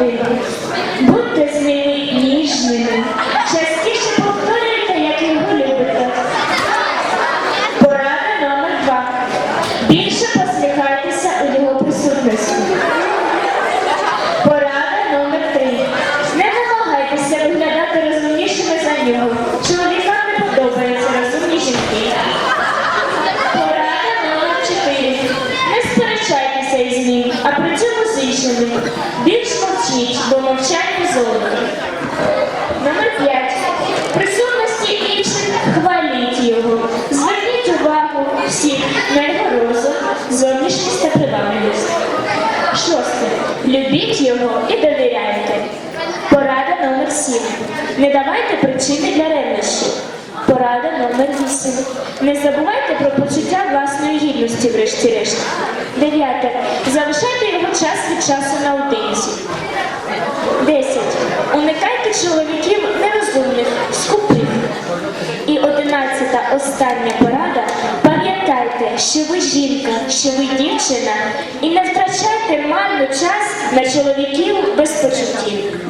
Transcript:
родину. Будьте з ними ніжними, частіше повторюйте, як його любите. Порада номер два. Більше посміхайтеся у його присутності. Порада номер три. Не намагайтеся виглядати розумнішими за нього. Чоловікам не подобається розумні жінки. Порада номер чотири. Не сперечайтеся із ним, а при цьому з іншими ніч до мовчання золота. Номер 5. В присутності інших хваліть його. Зверніть увагу всіх на його розум, зовнішність та привабливість. Шосте. Любіть його і довіряйте. Порада номер 7. Не давайте причини для ревнощів. Порада номер 8. Не забувайте про почуття власної гідності, врешті-решт. Дев'яте. Залишайте його час від часу наодинці. 10. Уникайте чоловіків нерозумних, скупих. І одинадцята остання порада. Пам'ятайте, що ви жінка, що ви дівчина, і не втрачайте марно час на чоловіків без почуттів.